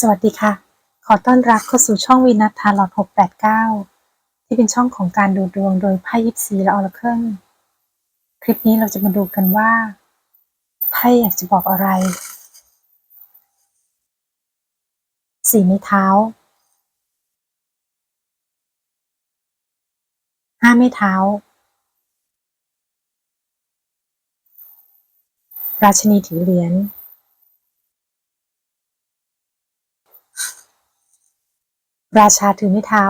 สวัสดีค่ะ ขอต้อนรับเข้าสู่ช่องวีนัททาร์ลอต689 ที่เป็นช่องของการดูดวงโดยไพ่ยิปซีและออร์เคิลคลิปนี้เราจะมาดูกันว่าไพ่อยากจะบอกอะไร สี่ไม้เท้า ห้าไม้เท้า ราชนีถือเหรียญ ราชาถือไม้เท้า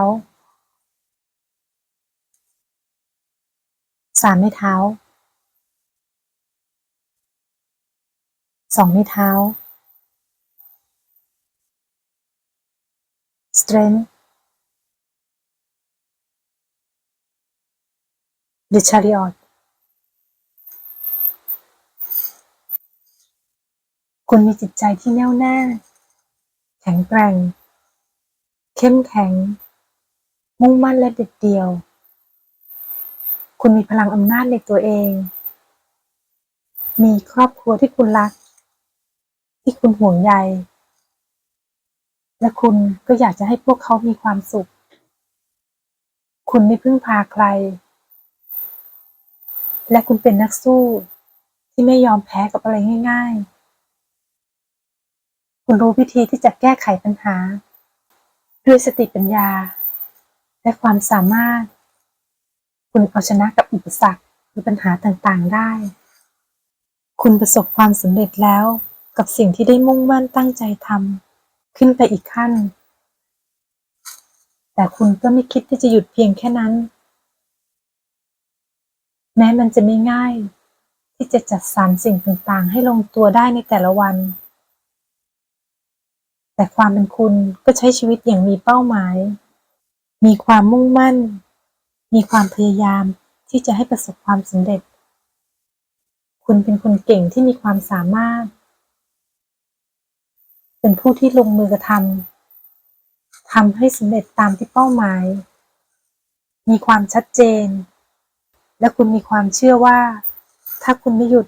สามไม้เท้า สองไม้เท้า strength the chariot คุณมีจิตใจที่แน่วแน่ แข็งแกร่ง เข้มแข็ง มุ่งมั่นและเด็ดเดี่ยว คุณมีพลังอำนาจในตัวเอง มีครอบครัวที่คุณรัก ที่คุณห่วงใย และคุณก็อยากจะให้พวกเขามีความสุข คุณไม่พึ่งพาใคร และคุณเป็นนักสู้ที่ไม่ยอมแพ้กับอะไรง่าย ๆ คุณรู้วิธีที่จะแก้ไขปัญหา ด้วยสติปัญญา และความสามารถ คุณเอาชนะกับอุปสรรคหรือปัญหาต่างๆได้ คุณประสบความสำเร็จแล้วกับสิ่งที่ได้มุ่งมั่นตั้งใจทำขึ้นไปอีกขั้น แต่คุณก็ไม่คิดที่จะหยุดเพียงแค่นั้น แม้มันจะไม่ง่าย ที่จะจัดสรรสิ่งต่างๆ ให้ลงตัวได้ในแต่ละวัน แต่ความเป็นคุณก็ใช้ชีวิตอย่างมีเป้าหมาย มีความมุ่งมั่น มีความพยายามที่จะให้ประสบความสำเร็จ คุณเป็นคนเก่งที่มีความสามารถ เป็นผู้ที่ลงมือกระทำทำให้สำเร็จตามที่เป้าหมาย มีความชัดเจน และคุณมีความเชื่อว่า ถ้าคุณไม่หยุด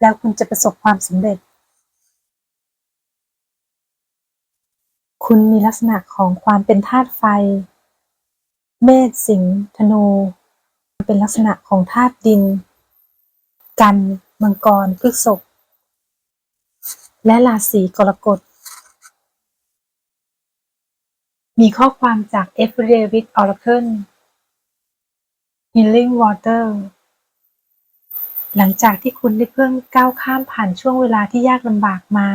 แล้วคุณจะประสบความสำเร็จ คุณมีลักษณะของความเป็นธาตุไฟ เมษสิงห์ธนู เป็นลักษณะของธาตุดิน กันมังกรพฤษภและราศีกรกฎ มีข้อความจาก Everyday with Oracle Healing Water หลังจากที่คุณได้เพิ่งก้าวข้ามผ่านช่วงเวลาที่ยากลำบากมา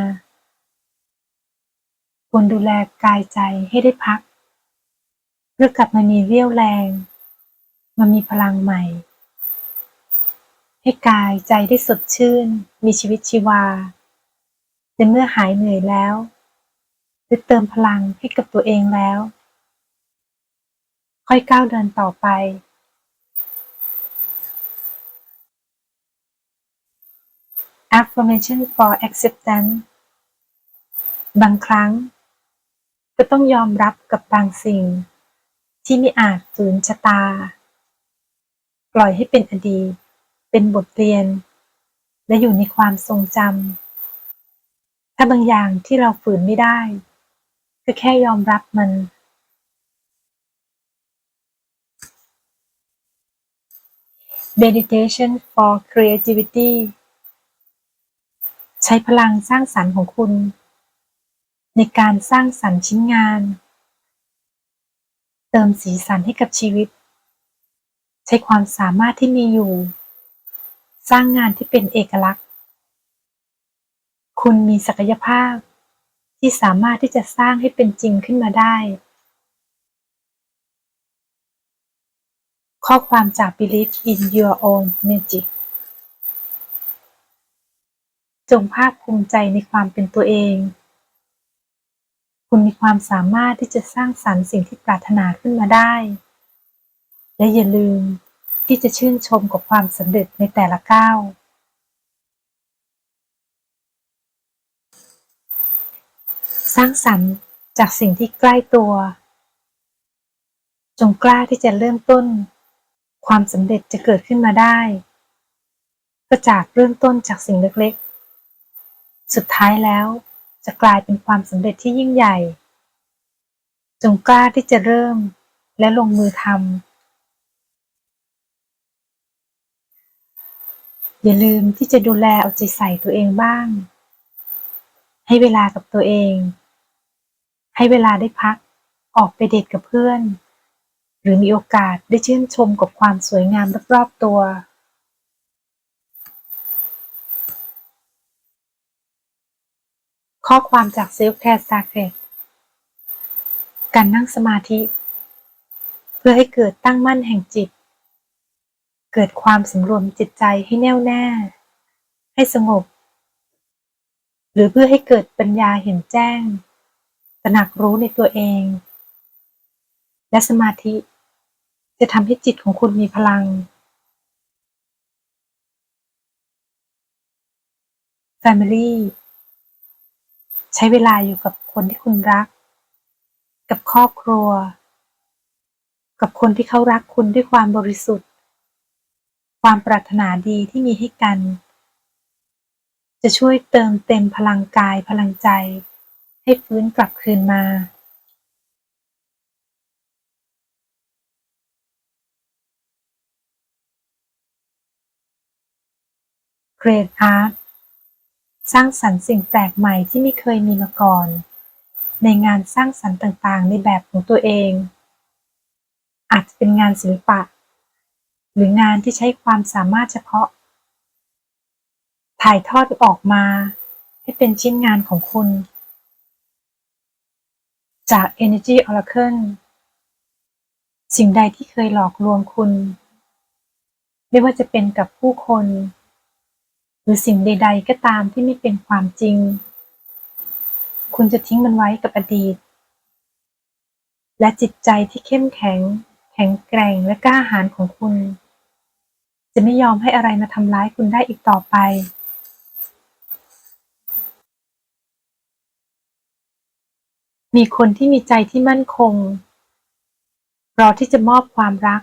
ควรดูแลกายใจให้ได้พัก เพื่อกลับมามีเรี่ยวแรง มามีพลังใหม่ ให้กายใจได้สดชื่น มีชีวิตชีวาแต่เมื่อหายเหนื่อยแล้วได้เติมพลังให้กับตัวเองแล้ว ค่อยก้าวเดินต่อไป affirmation for acceptance บางครั้ง ก็ต้องยอมรับกับบางสิ่ง ที่ไม่อาจฝืนชะตา ปล่อยให้เป็นอดีต เป็นบทเรียน และอยู่ในความทรงจำถ้าบางอย่างที่เราฝืนไม่ได้ ก็แค่ยอมรับมัน meditation for creativity ใช้พลังสร้างสรรค์ของคุณ ในการสร้างสรรค์ชิ้นงาน เติมสีสันให้กับชีวิต ใช้ความสามารถที่มีอยู่ สร้างงานที่เป็นเอกลักษณ์ คุณมีศักยภาพที่สามารถที่จะสร้างให้เป็นจริงขึ้นมาได้ ข้อความจาก Believe in your own magic จงภาคภูมิใจในความเป็นตัวเอง คุณมีความสามารถที่จะสร้างสรรค์สิ่งที่ปรารถนาขึ้นมาได้ และอย่าลืมที่จะชื่นชมกับความสำเร็จในแต่ละก้าว สร้างสรรค์จากสิ่งที่ใกล้ตัว จงกล้าที่จะเริ่มต้น ความสำเร็จจะเกิดขึ้นมาได้ ก็จากเริ่มต้นจากสิ่งเล็กๆ สุดท้ายแล้ว จะกลายเป็นความสำเร็จที่ยิ่งใหญ่ จงกล้าที่จะเริ่มและลงมือทำอย่าลืมที่จะดูแลเอาใจใส่ตัวเองบ้าง ให้เวลากับตัวเอง ให้เวลาได้พักออกไปเดทกับเพื่อน หรือมีโอกาสได้ชื่นชมกับความสวยงามรอบๆตัว ข้อความจาก Self Care Sacred การนั่งสมาธิ เพื่อให้เกิดตั้งมั่นแห่งจิต เกิดความสำรวมจิตใจให้แน่วแน่ ให้สงบ หรือเพื่อให้เกิดปัญญาเห็นแจ้ง ตระหนักรู้ในตัวเอง และสมาธิ จะทำให้จิตของคุณมีพลัง Family ใช้เวลาอยู่กับคนที่คุณรัก กับครอบครัว กับคนที่เขารักคุณด้วยความบริสุทธิ์ ความปรารถนาดีที่มีให้กัน จะช่วยเติมเต็มพลังกายพลังใจ ให้ฟื้นกลับคืนมา Great Art สร้างสรรค์สิ่งแปลกใหม่ที่ไม่เคยมีมาก่อน ในงานสร้างสรรค์ต่างๆ ในแบบของตัวเอง อาจจะเป็นงานศิลปะ หรืองานที่ใช้ความสามารถเฉพาะ ถ่ายทอดออกมา ให้เป็นชิ้นงานของคุณ จาก Energy Oracle สิ่งใดที่เคยหลอกลวงคุณ ไม่ว่าจะเป็นกับผู้คน รือสิ่งใด ๆ ก็ตามที่ไม่เป็นความจริง คุณจะทิ้งมันไว้กับอดีต และจิตใจที่เข้มแข็ง แข็งแกร่งและกล้าหาญของคุณ จะไม่ยอมให้อะไรมาทำร้ายคุณได้อีกต่อไป มีคนที่มีใจที่มั่นคง รอที่จะมอบความรัก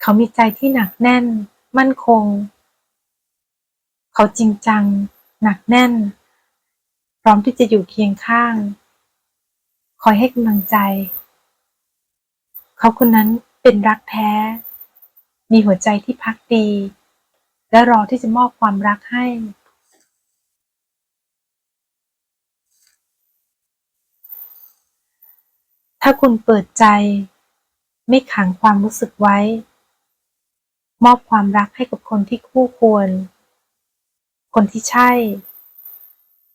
เขามีใจที่หนักแน่น มั่นคง เขาจริงจัง หนักแน่น พร้อมที่จะอยู่เคียงข้าง คอยให้กำลังใจ เขาคนนั้นเป็นรักแท้ มีหัวใจที่พักดี และรอที่จะมอบความรักให้ ถ้าคุณเปิดใจ ไม่ขังความรู้สึกไว้ มอบความรักให้กับคนที่คู่ควร คนที่ใช่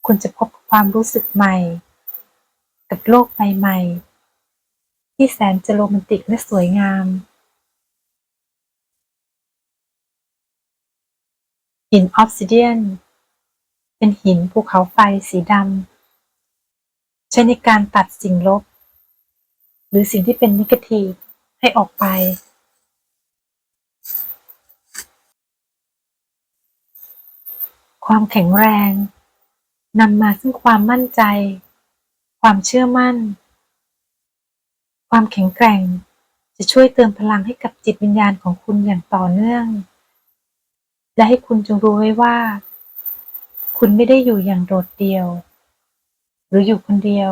คุณจะพบกับความรู้สึกใหม่ กับโลกใบใหม่ที่แสนจะโรแมนติกและสวยงาม หินออฟซิเดียน เป็นหินภูเขาไฟสีดำใช้ในการตัดสิ่งลบ หรือสิ่งที่เป็นนิเกทีฟให้ออกไป ความแข็งแรงนำมาซึ่งความมั่นใจ ความเชื่อมั่น ความแข็งแกร่งจะช่วยเติมพลังให้กับจิตวิญญาณของคุณอย่างต่อเนื่อง และให้คุณจงรู้ไว้ว่า คุณไม่ได้อยู่อย่างโดดเดี่ยว หรืออยู่คนเดียว